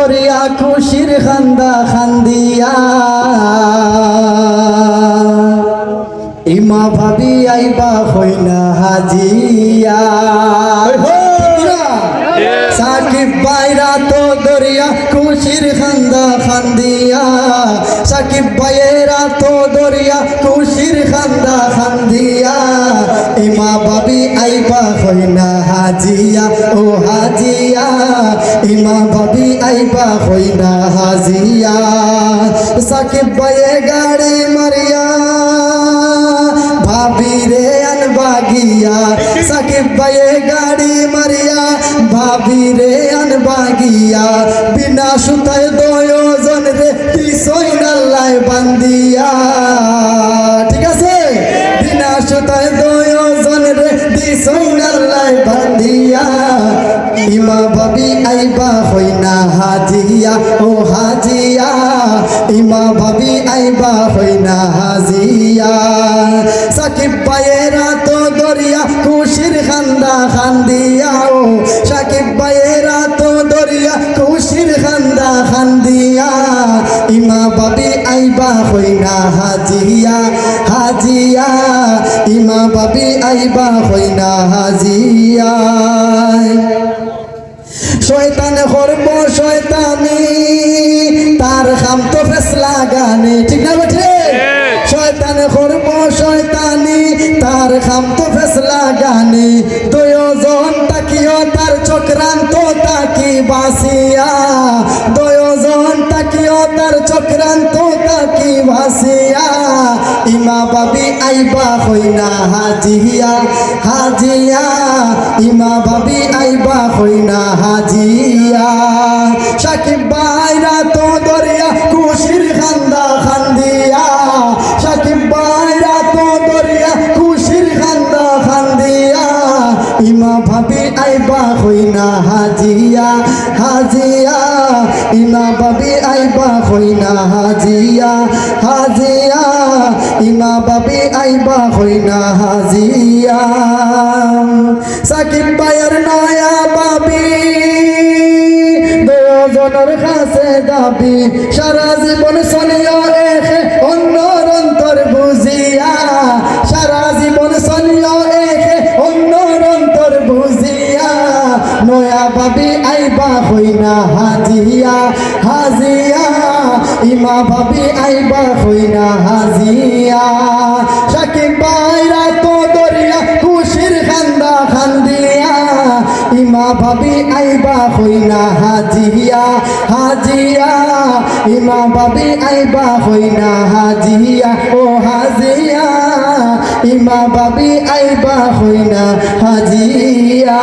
দরিয়া খুশির খান্দা খান্দিয়া। ইমা ভাবি আইবা হইনা হাজিয়া। সাকিব বাইরা তো দরিয়া খুশির খান্দা খান্দিয়া। সাকিব ভাইয়েরা তো দরিয়া খুশির খান্দা খান্দিয়া। ইমা ভাবি আইবা হইনা হাজিয়া, ও হাজিয়া, ইমা ভাবি আইবা হইনা হাজিয়া। সাকিব ভাইয়ে গাড়ি মারিয়া, ভাবি রে আনবাগিয়া সাকিব ভাইয়ে গাড়ি মারিয়া, ভাবি রে আনবাগিয়া বিনা সুতায় দয়োজন রে তিসই নাল্লায় বান্দিয়া। হাজিয়া, ও হাজিয়া, ইমা ভাবি আইবা হইনা হাজিয়া। সাকিব পায়েরা তো দরিয়া, খুশির খান্দা খান্দিয়া, ও সাকিব পায়েরা তো দরিয়া, খুশির খান্দা খান্দিয়া। ইমা ভাবি আইবা হইনা হাজিয়া হাজিয়া, ইমা ভাবি আইবা হইনা হাজিয়া। শয়তানে করব শয়তানি। তার খাম তো ফেসলা গানে ঠিক না বেঠে শয়তানে করব শয়তানি তার খাম তো ফেসলা গানে দয়োজন তাকিও তার চক্রান্ত তাকি বাসিয়া। দয়োজন তাকিও তার চক্রান্ত তাকি বাসিয়া। ইমা বাবি আইবা হইনা হাজিয়া হাজিয়া। ইমা বাবি আইবা হইনা হাজিয়া। সাকিব বাইরা তো দরিয়া, খুশির খান্দা খান্দিয়া। সাকিব বাইরা তো দরিয়া, খুশির খান্দা খান্দিয়া। ইমা ভাবি আইবা হইনা হাজিয়া হাজিয়া। ইমা ভাবি আইবা হইনা হাজিয়া হাজিয়া। ইমা ভাবি আইবা হইনা হাজিয়া। সাকিব বায়ার নয়া পাবি দুজনের কাছে দাবি, সারা জীবন চলিও এখে অন্য অন্তর বুঝিয়া। সারা জীবন চলিও এখে অন্য অন্তর বুঝিয়া। নয়া ভাবি আইবা হইনা হাজিয়া হাজিয়া। ইমা ভাবি আইবা হইনা হাজিয়া। ইমা ভাবি আইবা হইনা হাজিয়া হাজিয়া। ইমা ভাবি আইবা হইনা হাজিয়া, ও হাজিয়া। ইমা ভাবি আইবা হইনা হাজিয়া।